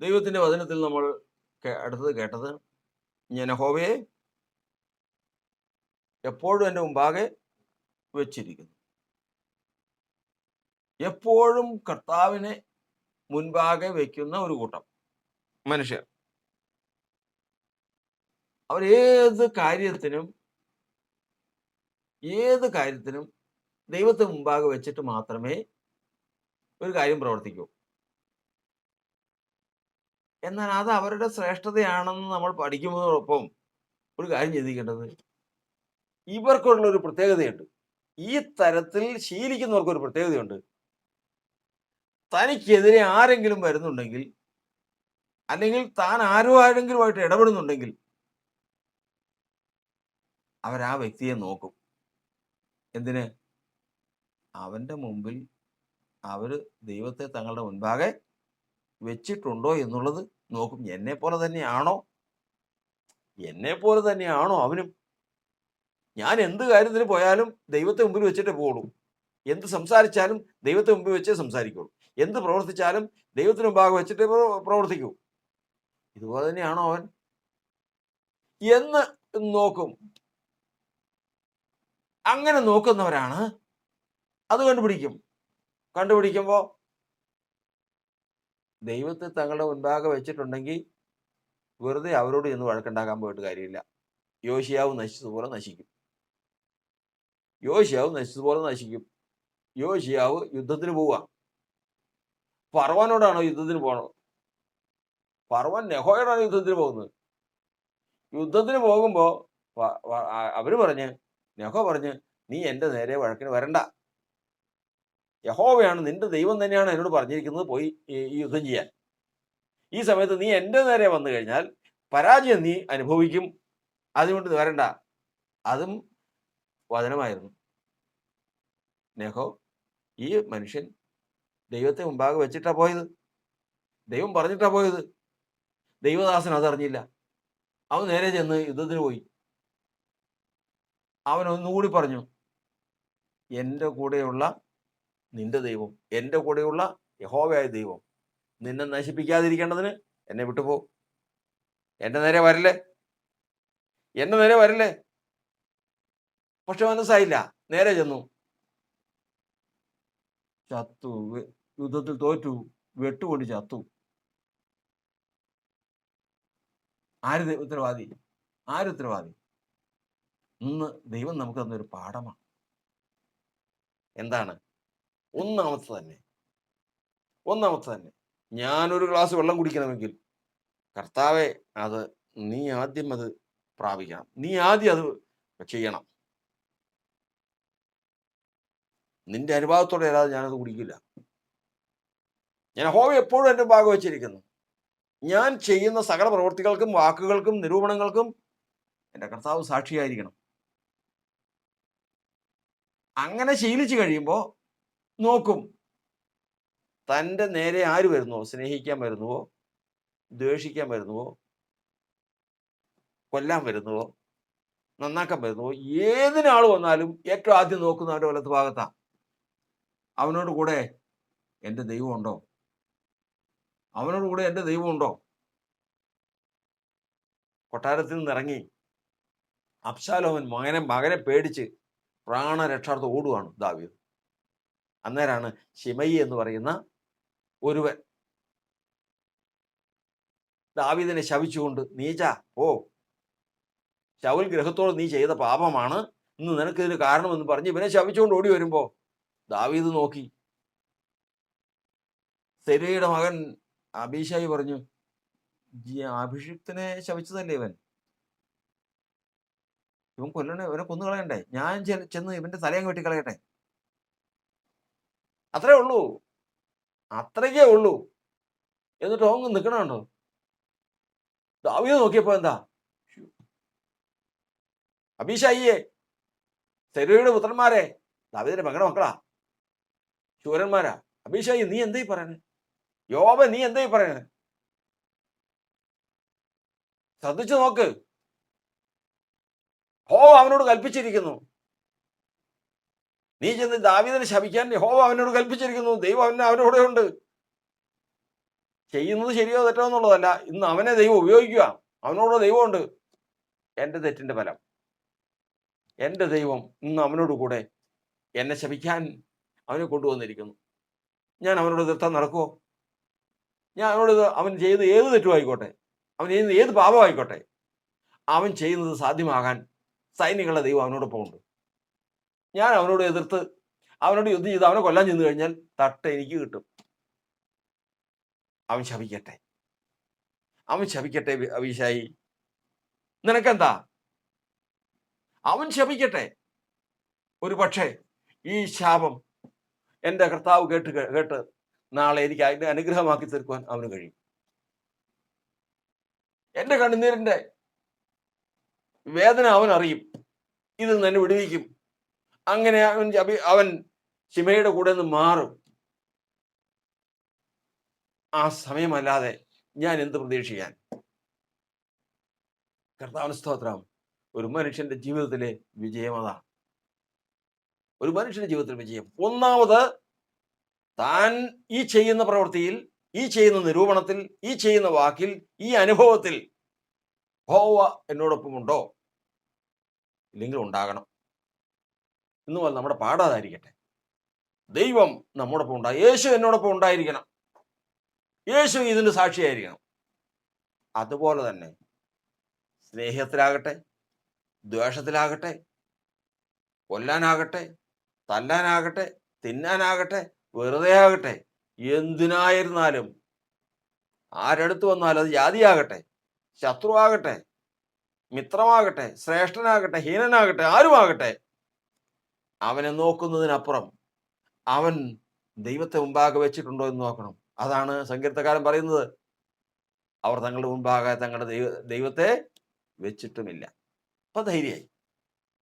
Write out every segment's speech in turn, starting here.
ദൈവത്തിന്റെ വചനത്തിൽ നമ്മൾ അടുത്തത് കേട്ടത് ഞാൻ ഹോവയെ എപ്പോഴും എന്റെ മുമ്പാകെ വെച്ചിരിക്കുന്നു. എപ്പോഴും കർത്താവിനെ മുൻപാകെ വയ്ക്കുന്ന ഒരു കൂട്ടം മനുഷ്യർ. അവർ ഏത് കാര്യത്തിനും ഏത് കാര്യത്തിനും ദൈവത്തെ മുമ്പാകെ വെച്ചിട്ട് മാത്രമേ ഒരു കാര്യം പ്രവർത്തിക്കൂ. എന്നാൽ അത് അവരുടെ ശ്രേഷ്ഠതയാണെന്ന് നമ്മൾ പഠിക്കുന്നതോടൊപ്പം ഒരു കാര്യം ചിന്തിക്കേണ്ടത്. ഇവർക്കുള്ള ഒരു പ്രത്യേകതയുണ്ട്. ഈ തരത്തിൽ ശീലിക്കുന്നവർക്ക് ഒരു പ്രത്യേകതയുണ്ട്. തനിക്കെതിരെ ആരെങ്കിലും വരുന്നുണ്ടെങ്കിൽ അല്ലെങ്കിൽ താൻ ആരോ ആരെങ്കിലുമായിട്ട് ഇടപെടുന്നുണ്ടെങ്കിൽ അവരാ വ്യക്തിയെ നോക്കും. എന്തിന്? അവന്റെ മുമ്പിൽ അവർ ദൈവത്തെ തങ്ങളുടെ മുൻപാകെ വെച്ചിട്ടുണ്ടോ എന്നുള്ളത് നോക്കും. എന്നെ പോലെ തന്നെയാണോ? എന്നെ പോലെ തന്നെയാണോ അവനും? ഞാൻ എന്ത് കാര്യത്തിന് പോയാലും ദൈവത്തെ മുമ്പിൽ വെച്ചിട്ടേ പോകുള്ളൂ എന്ത് സംസാരിച്ചാലും ദൈവത്തെ മുമ്പിൽ വെച്ചേ സംസാരിക്കുള്ളൂ. എന്ത് പ്രവർത്തിച്ചാലും ദൈവത്തിന് മുമ്പാകെ വെച്ചിട്ടേ പ്രവർത്തിക്കൂ. ഇതുപോലെ തന്നെയാണോ അവൻ? എന്ന് നോക്കും. അങ്ങനെ നോക്കുന്നവരാണ് അത് കണ്ടുപിടിക്കും. കണ്ടുപിടിക്കുമ്പോൾ ദൈവത്തെ തങ്ങളുടെ മുൻപാകെ വെച്ചിട്ടുണ്ടെങ്കിൽ വെറുതെ അവരോട് ചെന്ന് വഴക്കുണ്ടാക്കാൻ പോയിട്ട് കാര്യമില്ല. യോശിയാവ് നശിച്ചതുപോലെ നശിക്കും. യോശിയാവ് നശിച്ചതുപോലെ നശിക്കും. യോശിയാവ് യുദ്ധത്തിന് പോവുക പർവനോടാണോ യുദ്ധത്തിന് പോകണത് പർവൻ നെഹോയോടാണ് യുദ്ധത്തിന് പോകുന്നത്. യുദ്ധത്തിന് പോകുമ്പോൾ അവർ പറഞ്ഞ് നെഹോ പറഞ്ഞ് നീ എന്റെ നേരെ വഴക്കിന് വരണ്ട. യഹോവയാണ് നിന്റെ ദൈവം തന്നെയാണ് എന്നോട് പറഞ്ഞിരിക്കുന്നത് പോയി ഈ യുദ്ധം ചെയ്യാൻ. ഈ സമയത്ത് നീ എന്റെ നേരെ വന്നു കഴിഞ്ഞാൽ പരാജയം നീ അനുഭവിക്കും. അതുകൊണ്ട് വരണ്ട. അതും വചനമായിരുന്നു. നെഹോ ഈ മനുഷ്യൻ ദൈവത്തെ മുമ്പാകെ വെച്ചിട്ടാ പോയത്. ദൈവം പറഞ്ഞിട്ടാ പോയത്. ദൈവദാസൻ അതറിഞ്ഞില്ല. അവൻ നേരെ ചെന്ന് യുദ്ധത്തിന് പോയി. അവൻ ഒന്നുകൂടി പറഞ്ഞു എന്റെ കൂടെയുള്ള നിന്റെ ദൈവം എന്റെ കൂടെയുള്ള യഹോവയായ ദൈവം നിന്നെ നശിപ്പിക്കാതിരിക്കേണ്ടതിന് എന്നെ വിട്ടുപോ. എന്റെ നേരെ വരല്ലേ? എന്റെ നേരെ വരല്ലേ? പക്ഷെ മനസ്സായില്ല. നേരെ ചെന്നു. ചത്തു. യുദ്ധത്തിൽ തോറ്റു. വെട്ടുകൊണ്ട് ചത്തു. ആര് ഉത്തരവാദി? ആര് ഉത്തരവാദി? ഇന്ന് ദൈവം നമുക്ക് തന്നൊരു പാഠമാണ്. എന്താണ്? ഒന്നാമത്തെ തന്നെ. ഒന്നാമത്തെ തന്നെ. ഞാനൊരു ഗ്ലാസ് വെള്ളം കുടിക്കണമെങ്കിൽ കർത്താവെ അത് നീ ആദ്യം അത് പ്രാപിക്കണം. നീ ആദ്യം അത് ചെയ്യണം. നിന്റെ അനുഭവത്തോടെ അല്ലാതെ ഞാനത് കുടിക്കില്ല. ഞാൻ ഹോവ എപ്പോഴും എന്റെ ഭാഗം വെച്ചിരിക്കുന്നു. ഞാൻ ചെയ്യുന്ന സകല പ്രവൃത്തികൾക്കും വാക്കുകൾക്കും നിരൂപണങ്ങൾക്കും എന്റെ കർത്താവ് സാക്ഷിയായിരിക്കണം. അങ്ങനെ ശീലിച്ചു കഴിയുമ്പോൾ നോക്കും. തന്റെ നേരെ ആര് വരുന്നുവോ? സ്നേഹിക്കാൻ വരുന്നുവോ? ദ്വേഷിക്കാൻ വരുന്നുവോ? കൊല്ലാൻ വരുന്നുവോ? നന്നാക്കാൻ വരുന്നുവോ? ഏതിനാൾ വന്നാലും ഏറ്റവും ആദ്യം നോക്കുന്ന അവന്റെ വലത്ത് ഭാഗത്താ. അവനോട് കൂടെ എന്റെ ദൈവമുണ്ടോ? അവനോട് കൂടെ എന്റെ ദൈവമുണ്ടോ? കൊട്ടാരത്തിൽ നിന്ന് ഇറങ്ങി അബ്ശാലോമൻ മകനെ മകനെ പേടിച്ച് പ്രാണരക്ഷാർത്ഥം ഓടുകയാണ് ദാവീദ്. അന്നേരാണ് ഷിമയി എന്ന് പറയുന്ന ഒരുവൻ. ദാവീദിനെ ശവിച്ചുകൊണ്ട് നീച്ച ഓ ശൗൽ ഗ്രഹത്തോട് നീ ചെയ്ത പാപമാണ്. ഇന്ന് നിനക്ക് ഇതിന് കാരണമെന്ന് പറഞ്ഞ് ഇവനെ ശവിച്ചുകൊണ്ട് ഓടി വരുമ്പോ ദാവീദ് നോക്കി. സെരയുടെ മകൻ അഭിഷായി പറഞ്ഞു "ഈ അഭിഷിക്തനെ ശവിച്ചതല്ലേ ഇവൻ? ഇവൻ കൊല്ലണേ ഇവനെ കൊന്നു കളയണ്ടേ ഞാൻ ചെന്ന് ഇവന്റെ തലയങ്ങ് വെട്ടിക്കളയട്ടെ? അത്രേ ഉള്ളൂ. അത്രയ്ക്കേ ഉള്ളൂ. എന്നിട്ട് ഓങ്ങ് നിൽക്കണുണ്ടോ ദാവീദ് നോക്കിയപ്പോ എന്താ? അഭിഷായിയെ സെരയുടെ പുത്രന്മാരെ ദാവീദിന്റെ മകളുടെ മക്കളാ ശൂരന്മാരാ. അഭിഷായി നീ എന്തായി പറയണേ? യോബ നീ എന്തായി പറയണേ? ശ്രദ്ധിച്ചു നോക്ക്. ഹോ അവനോട് കൽപ്പിച്ചിരിക്കുന്നു. നീ ചെന്ന് ദാവീദിനെ ശപിക്കാൻ ഹോവ അവനോട് കൽപ്പിച്ചിരിക്കുന്നു. ദൈവം അവനെ അവനോടെ ഉണ്ട്. ചെയ്യുന്നത് ശരിയോ തെറ്റോ എന്നുള്ളതല്ല. ഇന്ന് അവനെ ദൈവം ഉപയോഗിക്കുക. അവനോട് ദൈവമുണ്ട്. എന്റെ തെറ്റിന്റെ ഫലം. എന്റെ ദൈവം ഇന്ന് അവനോട് കൂടെ എന്നെ ശപിക്കാൻ അവനെ കൊണ്ടുവന്നിരിക്കുന്നു. ഞാൻ അവനോട് എതിർത്താൻ നടക്കുമോ ഞാൻ അവനോട് അവൻ ചെയ്ത് ഏത് തെറ്റും ആയിക്കോട്ടെ. അവൻ ചെയ്യുന്ന ഏത് പാപമായിക്കോട്ടെ. അവൻ ചെയ്യുന്നത് സാധ്യമാകാൻ സൈനികളുടെ ദൈവം അവനോടൊപ്പം ഉണ്ട് ഞാൻ അവനോട് എതിർത്ത് അവനോട് യുദ്ധം ചെയ്ത് അവനെ കൊല്ലാൻ ചെന്ന് കഴിഞ്ഞാൽ തട്ട എനിക്ക് കിട്ടും. അവൻ ശപിക്കട്ടെ. അവൻ ശപിക്കട്ടെ അഭിഷായി. നിനക്കെന്താ? അവൻ ശപിക്കട്ടെ. ഒരു പക്ഷേ ഈ ശാപം എന്റെ കർത്താവ് കേട്ട് കേട്ട് നാളെ എനിക്ക് അതിനെ അനുഗ്രഹമാക്കി തീർക്കുവാൻ അവന് കഴിയും. എന്റെ കണ്ണുനീരിന്റെ വേദന അവൻ അറിയും. നിന്ന് എന്നെ വിടുവിക്കും. അങ്ങനെ അവൻ അവൻ ശിമയുടെ കൂടെ നിന്ന് മാറും. ആ സമയമല്ലാതെ ഞാൻ എന്ത് പ്രതീക്ഷിക്കാൻ? കർത്താവിന് സ്തോത്രം. ഒരു മനുഷ്യന്റെ ജീവിതത്തിലെ വിജയം അതാണ് ഒരു മനുഷ്യന്റെ ജീവിതത്തിലെ വിജയം. ഒന്നാമത് താൻ ഈ ചെയ്യുന്ന പ്രവൃത്തിയിൽ ഈ ചെയ്യുന്ന നിരൂപണത്തിൽ ഈ ചെയ്യുന്ന വാക്കിൽ ഈ അനുഭവത്തിൽ ഹോവ എന്നോടൊപ്പമുണ്ടോ? ഇല്ലെങ്കിൽ ഉണ്ടാകണം. ഇന്ന് പറഞ്ഞാൽ നമ്മുടെ പാടാതായിരിക്കട്ടെ. ദൈവം നമ്മോടൊപ്പം ഉണ്ടായി യേശു എന്നോടൊപ്പം ഉണ്ടായിരിക്കണം. യേശു ഇതിന് സാക്ഷിയായിരിക്കണം. അതുപോലെ തന്നെ സ്നേഹത്തിലാകട്ടെ ദ്വേഷത്തിലാകട്ടെ കൊല്ലാനാകട്ടെ തല്ലാനാകട്ടെ തിന്നാനാകട്ടെ വെറുതെ ആകട്ടെ എന്തിനായിരുന്നാലും ആരടുത്ത് വന്നാലും അത് ജാതിയാകട്ടെ ശത്രുവാകട്ടെ മിത്രമാകട്ടെ ശ്രേഷ്ഠനാകട്ടെ ഹീനനാകട്ടെ ആരുമാകട്ടെ അവനെ നോക്കുന്നതിനപ്പുറം അവൻ ദൈവത്തെ മുമ്പാകെ വെച്ചിട്ടുണ്ടോ എന്ന് നോക്കണം. അതാണ് സങ്കീർത്തക്കാരൻ പറയുന്നത്. അവർ തങ്ങളുടെ മുമ്പാകെ തങ്ങളുടെ ദൈവ ദൈവത്തെ വെച്ചിട്ടുമില്ല. അപ്പൊ ധൈര്യമായി.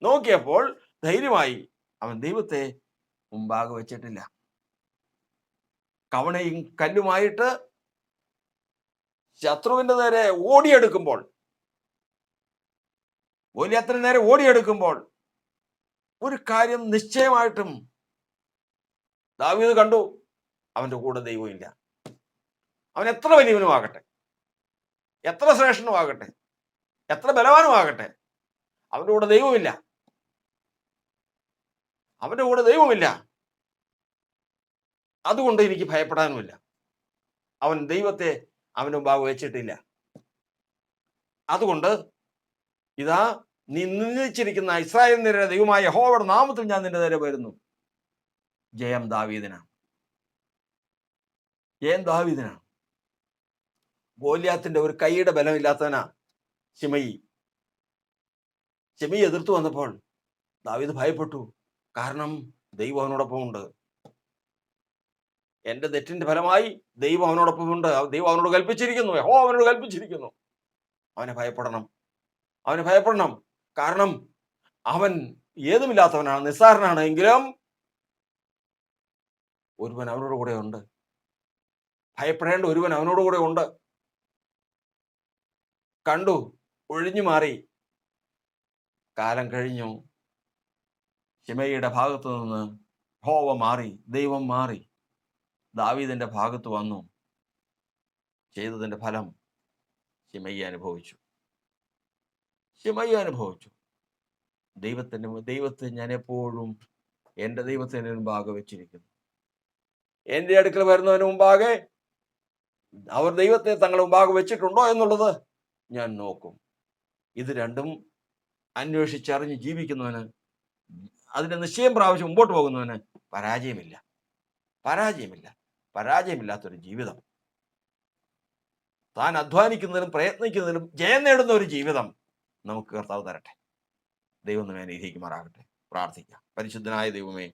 നോക്കിയപ്പോൾ ധൈര്യമായി അവൻ ദൈവത്തെ മുമ്പാകെ വെച്ചിട്ടില്ല. കവണയും കല്ലുമായിട്ട് ശത്രുവിന്റെ നേരെ ഓടിയെടുക്കുമ്പോൾ ഗോലിയാത്തിന് നേരെ ഓടിയെടുക്കുമ്പോൾ ഒരു കാര്യം നിശ്ചയമായിട്ടും ദാവീദ് കണ്ടു. അവന്റെ കൂടെ ദൈവമില്ല അവൻ എത്ര വലിയവനുമാകട്ടെ എത്ര ശ്രേഷ്ഠനുമാകട്ടെ എത്ര ബലവാനുമാകട്ടെ അവന്റെ കൂടെ ദൈവമില്ല അവന്റെ കൂടെ ദൈവമില്ല അതുകൊണ്ട് എനിക്ക് ഭയപ്പെടാനുമില്ല. അവൻ ദൈവത്തെ അവന്റെ മുമ്പാകെ വെച്ചിട്ടില്ല. അതുകൊണ്ട് ഇതാ നീ ഇസ്രായേൽ നിരയുടെ ദൈവമായ യഹോവയുടെ നാമത്തിൽ ഞാൻ നിന്റെ നേരെ വരുന്നു. ജയം ദാവീദിനാണ്. ജയം ദാവീദിനാണ്. ഗോലിയാത്തിന്റെ ഒരു കൈയുടെ ബലമില്ലാത്തവനാ ശിമയി. ശിമയി എതിർത്തു വന്നപ്പോൾ ദാവീദ് ഭയപ്പെട്ടു. കാരണം ദൈവം അവനോടൊപ്പം ഉണ്ട്. എന്റെ തെറ്റിന്റെ ഫലമായി ദൈവം അവനോടൊപ്പം ഉണ്ട്. ദൈവം അവനോട് കൽപ്പിച്ചിരിക്കുന്നു. യഹോ അവനോട് കൽപ്പിച്ചിരിക്കുന്നു. അവനെ ഭയപ്പെടണം. അവനെ ഭയപ്പെടണം. കാരണം അവൻ ഏതുമില്ലാത്തവനാണ് നിസ്സാരനാണ് എങ്കിലും ഒരുവൻ അവനോട് കൂടെ ഉണ്ട്. ഭയപ്പെടേണ്ട ഒരുവൻ അവനോട് കൂടെ ഉണ്ട്. കണ്ടു ഒഴിഞ്ഞു മാറി. കാലം കഴിഞ്ഞു. ഷിമയുടെ ഭാഗത്തു നിന്ന് ഹോവ മാറി ദൈവം മാറി. ദാവീദിന്റെ ഭാഗത്ത് വന്നു. ചെയ്തതിന്റെ ഫലം ഷിമയ്യ അനുഭവിച്ചു. ഷിമയ്യ അനുഭവിച്ചു. ദൈവത്തിന്റെ ദൈവത്തെ ഞാൻ എപ്പോഴും എന്റെ ദൈവത്തിന് മുമ്പാകെ വെച്ചിരിക്കുന്നു. എന്റെ അടുക്കൽ വരുന്നതിന് മുമ്പാകെ അവർ ദൈവത്തെ തങ്ങളുടെ മുമ്പാകെ വെച്ചിട്ടുണ്ടോ എന്നുള്ളത് ഞാൻ നോക്കും. ഇത് രണ്ടും അന്വേഷിച്ചറിഞ്ഞ് ജീവിക്കുന്നവന് അതിന്റെ നിശ്ചയം പ്രാവശ്യം മുമ്പോട്ട് പോകുന്നവന് പരാജയമില്ല. പരാജയമില്ല. പരാജയമില്ലാത്തൊരു ജീവിതം. താൻ അധ്വാനിക്കുന്നതിലും പ്രയത്നിക്കുന്നതിലും ജയം നേടുന്ന ഒരു ജീവിതം. നമുക്ക് കർത്താവ് തരട്ടെ. ദൈവം നമ്മെ അനുഗ്രഹിക്കുമാറാകട്ടെ. പ്രാർത്ഥിക്കാം. പരിശുദ്ധനായ ദൈവമേ